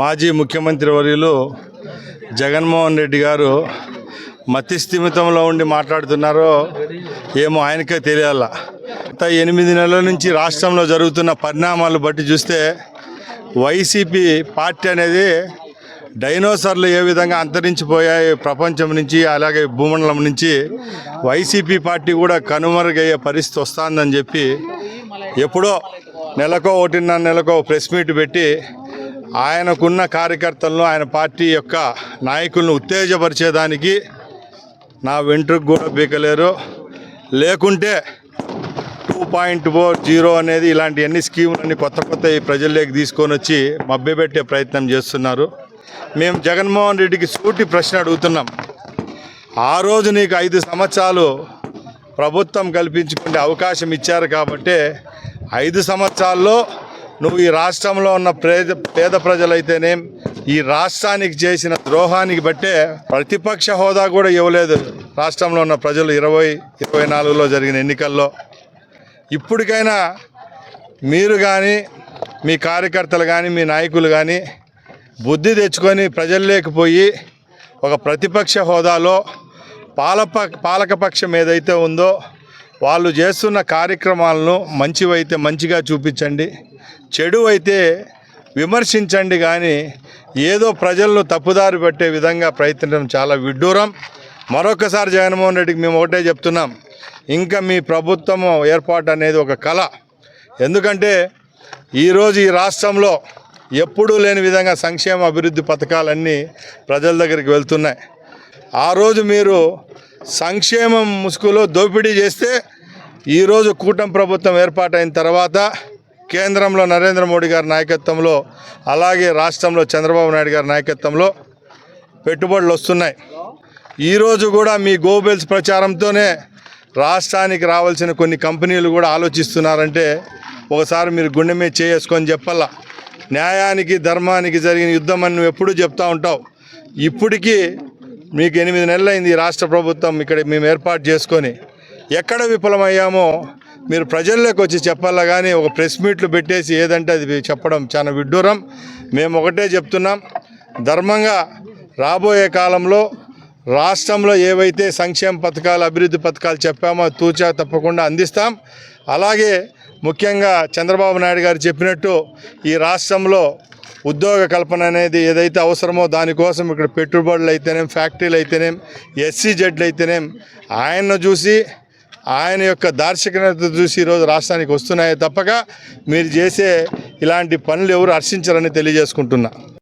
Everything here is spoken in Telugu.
మాజీ ముఖ్యమంత్రి వర్యులు జగన్మోహన్ రెడ్డి గారు మతిస్థిమితంలో ఉండి మాట్లాడుతున్నారో ఏమో ఆయనకే తెలియాల. గత ఎనిమిది నెలల నుంచి రాష్ట్రంలో జరుగుతున్న పరిణామాలు బట్టి చూస్తే వైసీపీ పార్టీ అనేది డైనోసార్లు ఏ విధంగా అంతరించిపోయాయి ప్రపంచం నుంచి అలాగే భూమండలం నుంచి. వైసీపీ పార్టీ కూడా కనుమరుగయ్యే పరిస్థితి వస్తుందని చెప్పి ఎప్పుడో నెలకో ఒకటిన్నర నెలకో ప్రెస్ మీట్ పెట్టి ఆయనకున్న కార్యకర్తలను ఆయన పార్టీ యొక్క నాయకులను ఉత్తేజపరిచేదానికి నా వెంట్రుకు కూడా బీకలేరు. లేకుంటే టూ పాయింట్ ఫోర్ జీరో అనేది ఇలాంటి అన్ని స్కీములన్నీ కొత్త కొత్త ఈ ప్రజల్లోకి తీసుకొని వచ్చి మభ్యపెట్టే ప్రయత్నం చేస్తున్నారు. మేము జగన్మోహన్ రెడ్డికి సూటి ప్రశ్న అడుగుతున్నాం. ఆ రోజు నీకు ఐదు సంవత్సరాలు ప్రభుత్వం కల్పించుకునే అవకాశం ఇచ్చారు కాబట్టి ఐదు సంవత్సరాల్లో నువ్వు ఈ రాష్ట్రంలో ఉన్న పేద పేద ప్రజలైతేనేం ఈ రాష్ట్రానికి చేసిన ద్రోహానికి బట్టే ప్రతిపక్ష హోదా కూడా ఇవ్వలేదు రాష్ట్రంలో ఉన్న ప్రజలు ఇరవై ఇరవై నాలుగులో జరిగిన ఎన్నికల్లో. ఇప్పటికైనా మీరు కానీ మీ కార్యకర్తలు కానీ మీ నాయకులు కానీ బుద్ధి తెచ్చుకొని ప్రజల్లోకి పోయి ఒక ప్రతిపక్ష హోదాలో పాలప పాలకపక్షం ఏదైతే ఉందో వాళ్ళు చేస్తున్న కార్యక్రమాలను మంచివైతే మంచిగా చూపించండి చెడు అయితే విమర్శించండి కానీ ఏదో ప్రజలను తప్పుదారి పట్టే విధంగా ప్రయత్నం చాలా విడ్డూరం. మరొకసారి జగన్మోహన్ రెడ్డికి మేము ఒకటే చెప్తున్నాం ఇంకా మీ ప్రభుత్వం ఏర్పాటు అనేది ఒక కళ. ఎందుకంటే ఈరోజు ఈ రాష్ట్రంలో ఎప్పుడూ లేని విధంగా సంక్షేమ అభివృద్ధి పథకాలన్నీ ప్రజల దగ్గరికి వెళ్తున్నాయి. ఆ రోజు మీరు సంక్షేమం ముసుగులో దోపిడీ చేస్తే ఈరోజు కూటమి ప్రభుత్వం ఏర్పాటైన తర్వాత కేంద్రంలో నరేంద్ర మోడీ గారి నాయకత్వంలో అలాగే రాష్ట్రంలో చంద్రబాబు నాయుడు గారి నాయకత్వంలో పెట్టుబడులు వస్తున్నాయి. ఈరోజు కూడా మీ గోబెల్స్ ప్రచారంతోనే రాష్ట్రానికి రావాల్సిన కొన్ని కంపెనీలు కూడా ఆలోచిస్తున్నారంటే ఒకసారి మీరు గుండె మీద చేసుకొని చెప్పాలా. న్యాయానికి ధర్మానికి జరిగిన యుద్ధం అని నువ్వు ఎప్పుడూ చెప్తా ఉంటావు. ఇప్పటికీ మీకు ఎనిమిది నెలలైంది రాష్ట్ర ప్రభుత్వం ఇక్కడ మేము ఏర్పాటు చేసుకొని. ఎక్కడ విఫలమయ్యామో మీరు ప్రజల్లోకి వచ్చి చెప్పాలా కానీ ఒక ప్రెస్ మీట్లు పెట్టేసి ఏదంటే అది చెప్పడం చాలా విడ్డూరం. మేము ఒకటే చెప్తున్నాం. ధర్మంగా రాబోయే కాలంలో రాష్ట్రంలో ఏవైతే సంక్షేమ పథకాలు అభివృద్ధి పథకాలు చెప్పామో తూచా తప్పకుండా అందిస్తాం. అలాగే ముఖ్యంగా చంద్రబాబు నాయుడు గారు చెప్పినట్టు ఈ రాష్ట్రంలో ఉద్యోగ కల్పన అనేది ఏదైతే అవసరమో దానికోసం ఇక్కడ పెట్టుబడులు అయితేనేం ఫ్యాక్టరీలు అయితేనేం ఎస్సీ జడ్లు అయితేనేం ఆయన్ను చూసి ఆయన యొక్క దార్శకత చూసి ఈరోజు రాష్ట్రానికి వస్తున్నాయే తప్పక మీరు చేసే ఇలాంటి పనులు ఎవరు హర్షించరని తెలియజేసుకుంటున్నా.